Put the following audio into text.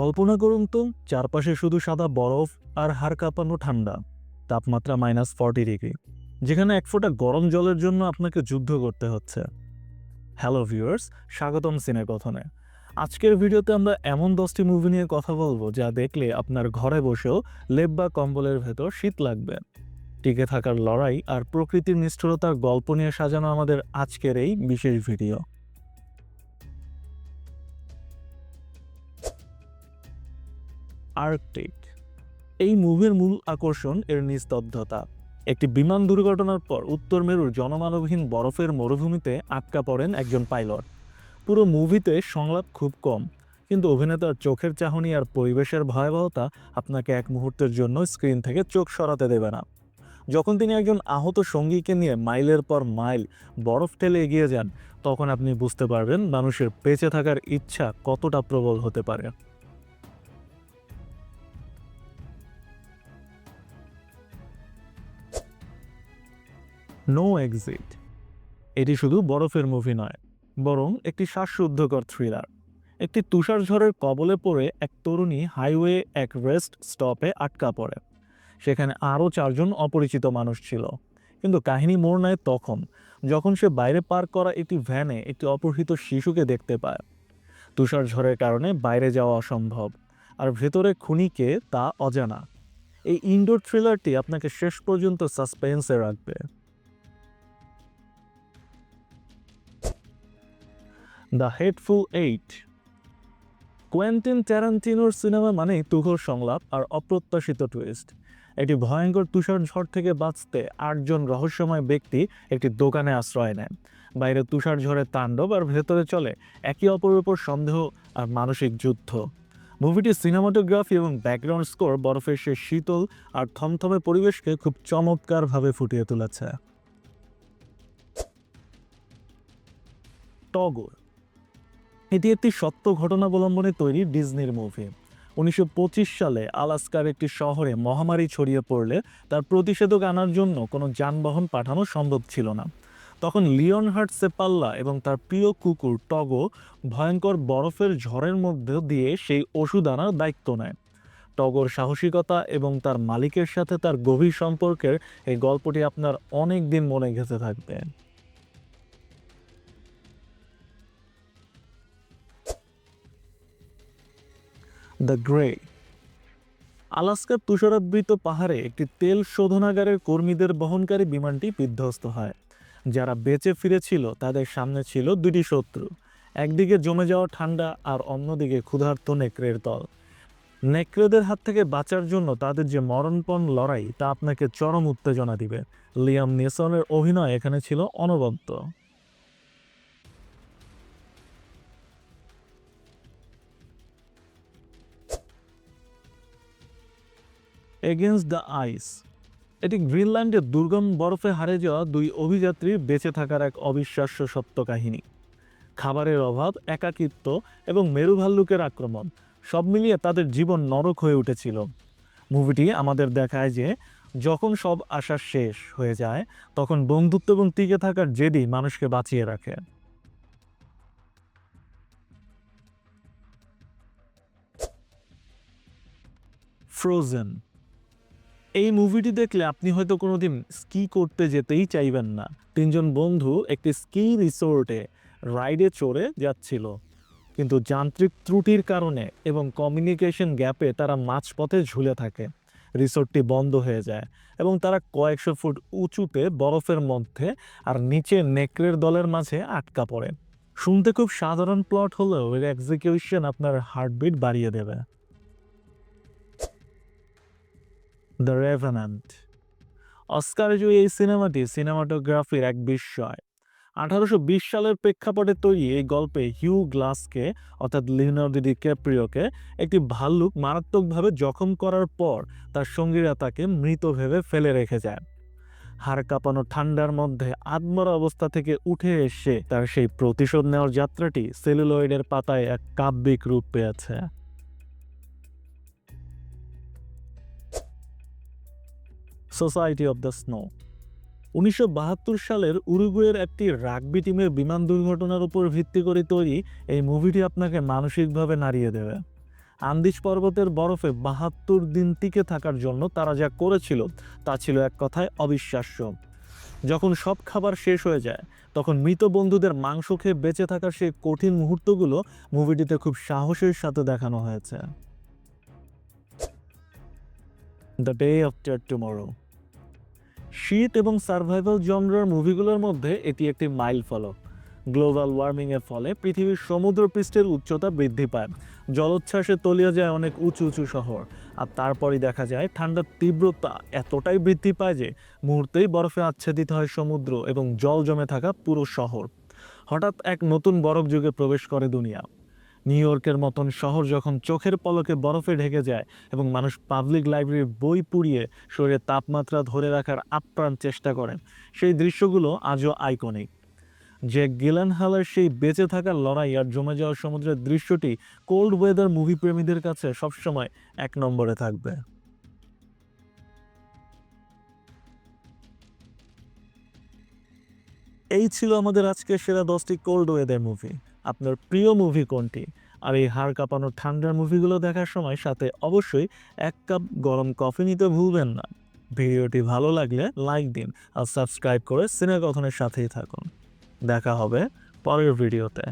কল্পনা করুন তো, চারপাশে শুধু সাদা বরফ আর হাড় কাঁপানো ঠান্ডা, তাপমাত্রা মাইনাস ফর্টি ডিগ্রি, যেখানে এক ফোঁটা গরম জলের জন্য আপনাকে যুদ্ধ করতে হচ্ছে। হ্যালো ভিউয়ার্স, স্বাগতম সিনে কথনে আজকের ভিডিওতে আমরা এমন দশটি মুভি নিয়ে কথা বলব যা দেখলে আপনার ঘরে বসেও লেপ বা কম্বলের ভেতর শীত লাগবে। টিকে থাকার লড়াই আর প্রকৃতির নিষ্ঠুরতার গল্প নিয়ে সাজানো আমাদের আজকের এই বিশেষ ভিডিও। আর্কটিক। এই মুভির মূল আকর্ষণ এর নিস্তব্ধতা। একটি বিমান দুর্ঘটনার পর উত্তর মেরুর জনমানবহীন বরফের মরুভূমিতে আটকা পড়েন একজন পাইলট। পুরো মুভিতে সংলাপ খুব কম, কিন্তু অভিনেতার চোখের চাহনি আর পরিবেশের ভয়াবহতা আপনাকে এক মুহূর্তের জন্য স্ক্রিন থেকে চোখ সরাতে দেবে না। যখন তিনি একজন আহত সঙ্গীকে নিয়ে মাইলের পর মাইল বরফ ঠেলে এগিয়ে যান, তখন আপনি বুঝতে পারবেন মানুষের বেঁচে থাকার ইচ্ছা কতটা প্রবল হতে পারে। নো এক্সিট এটি শুধু বরফের মুভি নয়, বরং একটি শ্বাসরুদ্ধকর থ্রিলার একটি তুষার ঝড়ের কবলে পড়ে এক তরুণী হাইওয়ে এক রেস্ট স্টপে আটকা পড়ে। সেখানে আরও চারজন অপরিচিত মানুষ ছিল। কিন্তু কাহিনী মোড় নেয় তখন, যখন সে বাইরে পার্ক করা একটি ভ্যানে একটি অপহৃত শিশুকে দেখতে পায়। তুষার ঝড়ের কারণে বাইরে যাওয়া অসম্ভব, আর ভেতরে খুনিকে তা অজানা। এই ইনডোর থ্রিলারটি আপনাকে শেষ পর্যন্ত সাসপেন্সে রাখবে। দ্য হেডফুল এইট কোয়েন্টিন ট্যারান্টিনোর সিনেমা মানেই তুঘর সংলাপ আর অপ্রত্যাশিত টুইস্ট একটি ভয়ঙ্কর তুষার ঝড় থেকে বাঁচতে আটজন রহস্যময় ব্যক্তি একটি দোকানে আশ্রয় নেন বাইরে তুষার ঝড়ের তাণ্ডব আর ভেতরে চলে একে অপরের উপর সন্দেহ আর মানসিক যুদ্ধ। মুভিটির সিনেমাটোগ্রাফি এবং ব্যাকগ্রাউন্ড স্কোর বরফের সে শীতল আর থমথমে পরিবেশকে খুব চমৎকারভাবে ফুটিয়ে তুলেছে। টগর। এটি একটি সত্য ঘটনাবলম্বনে তৈরি ডিজনির মুভি। উনিশশো পঁচিশ সালে আলাস্কার একটি শহরে মহামারী ছড়িয়ে পড়লে তার প্রতিষেধক আনার জন্য কোনো যানবাহন পাঠানো সম্ভব ছিল না। তখন লিওন হার্ট সেপাল্লা এবং তার প্রিয় কুকুর টগো ভয়ঙ্কর বরফের ঝড়ের মধ্যে দিয়ে সেই ওষুধ আনার দায়িত্ব নেয়। টগর সাহসিকতা এবং তার মালিকের সাথে তার গভীর সম্পর্কের এই গল্পটি আপনার অনেক দিন মনে গেঁথে থাকবে। The grey. আলাস্কার তুষারাবৃত পাহাড়ে একটি তেল শোধনাগারের কর্মীদের বহনকারী বিমানটি বিধ্বস্ত হয়। যারা বেঁচে ফিরেছিল, তাদের সামনে ছিল দুটি শত্রু। একদিকে জমে যাওয়া ঠান্ডা আর অন্যদিকে ক্ষুধার্ত নেকড়ের দল নেকড়েদের হাত থেকে বাঁচার জন্য তাদের যে মরণপণ লড়াই, তা আপনাকে চরম উত্তেজনা দিবে। লিয়াম নেসনের অভিনয় এখানে ছিল অনবদ্য। Against the ice. এটি গ্রিনল্যান্ডের দুর্গম বরফে হারে যাওয়া দুই অভিযাত্রীর বেঁচে থাকার এক অবিশ্বাস্য সত্য কাহিনী খাবারের অভাব, একাকিত্ব এবং মেরু ভাল্লুকের আক্রমণ সব মিলিয়ে তাদের জীবন নরক হয়ে উঠেছিল। মুভিটি আমাদের দেখায় যে যখন সব আশা শেষ হয়ে যায়, তখন বন্ধুত্ব এবং টিকে থাকার জেদি মানুষকে বাঁচিয়ে রাখে। ফ্রোজেন এই মুভিটি দেখলে আপনি হয়তো কোনোদিন স্কি করতে যেতেই চাইবেন না। তিনজন বন্ধু একটি স্কি রিসোর্টে, রাইডে চড়ে যাচ্ছিল। কিন্তু যান্ত্রিক ত্রুটির কারণে এবং কমিউনিকেশন গ্যাপে তারা মাঝপথে ঝুলে থাকে। রিসোর্টটি বন্ধ হয়ে যায় এবং তারা কয়েকশো ফুট উঁচুতে বরফের মধ্যে আর নিচে নেকড়ের দলের মাঝে আটকা পড়ে। শুনতে খুব সাধারণ প্লট হলেও এর এক্সিকিউশন আপনার হার্টবিট বাড়িয়ে দেবে। দ্য রেভেনান্ট অস্কার জয়ী এই সিনেমাটি সিনেমাটোগ্রাফির এক বিস্ময়। আঠারোশো বিশ সালের প্রেক্ষাপটে তৈরি এই গল্পে হিউ গ্লাসকে, অর্থাৎ লিওনার্দো ডিক্যাপ্রিওকে, একটি ভাল্লুক মারাত্মকভাবে জখম করার পর তার সঙ্গীরা তাকে মৃত ভেবে ফেলে রেখে যায়। হাড় কাঁপানো ঠান্ডার মধ্যে আত্মরা অবস্থা থেকে উঠে এসে তার সেই প্রতিশোধ নেওয়ার যাত্রাটি সেলুলয়েডের পাতায় এক কাব্যিক রূপ পেয়েছে। সোসাইটি অব দ্য স্নো উনিশশো বাহাত্তর সালের উরুগুয়ের একটি রাগবি টিমের বিমান দুর্ঘটনার উপর ভিত্তি করে তৈরি এই মুভিটি আপনাকে মানসিকভাবে নাড়িয়ে দেবে। আন্দিজ পর্বতের বরফে বাহাত্তর দিন টিকে থাকার জন্য তারা যা করেছিল, তা ছিল এক কথায় অবিশ্বাস্য। যখন সব খাবার শেষ হয়ে যায়, তখন মৃত বন্ধুদের মাংস খেয়ে বেঁচে থাকার সেই কঠিন মুহূর্তগুলো মুভিটিতে খুব সাহসের সাথে দেখানো হয়েছে। দ্য ডে আফটার টুমরো শীত এবং সার্ভাইভাল জনরার মুভিগুলোর মধ্যে এটি একটি মাইল ফলক গ্লোবাল ওয়ার্মিংয়ের ফলে পৃথিবীর সমুদ্রপৃষ্ঠের উচ্চতা বৃদ্ধি পায়। জলোচ্ছ্বাসে তলিয়ে যায় অনেক উঁচু উঁচু শহর। আর তারপরই দেখা যায়, ঠান্ডার তীব্রতা এতটাই বৃদ্ধি পায় যে মুহূর্তেই বরফে আচ্ছাদিত হয় সমুদ্র এবং জল জমে থাকা পুরো শহর। হঠাৎ এক নতুন বরফ যুগে প্রবেশ করে দুনিয়া। নিউ ইয়র্কের মতন শহর যখন চোখের পলকে বরফে ঢেকে যায় এবং মানুষ পাবলিক লাইব্রেরির বই পুড়িয়ে শরীরের তাপমাত্রা ধরে রাখার আপ্রাণ চেষ্টা করেন, সেই দৃশ্যগুলো আজও আইকনিক। যে গিলানহালার সেই বেঁচে থাকার লড়াই আর জমে যাওয়া সমুদ্রের দৃশ্যটি কোল্ড ওয়েদার মুভি প্রেমীদের কাছে সবসময় এক নম্বরে থাকবে। এই ছিল আমাদের আজকের সেরা দশটি কোল্ড ওয়েদার মুভি। আপনার প্রিয় মুভি কোনটি? আর এই হাড় কাঁপানো ঠান্ডার মুভিগুলো দেখার সময় সাথে অবশ্যই এক কাপ গরম কফি নিতে ভুলবেন না। ভিডিওটি ভালো লাগলে লাইক দিন আর সাবস্ক্রাইব করে সিনেগথনের সাথেই থাকুন। দেখা হবে পরের ভিডিওতে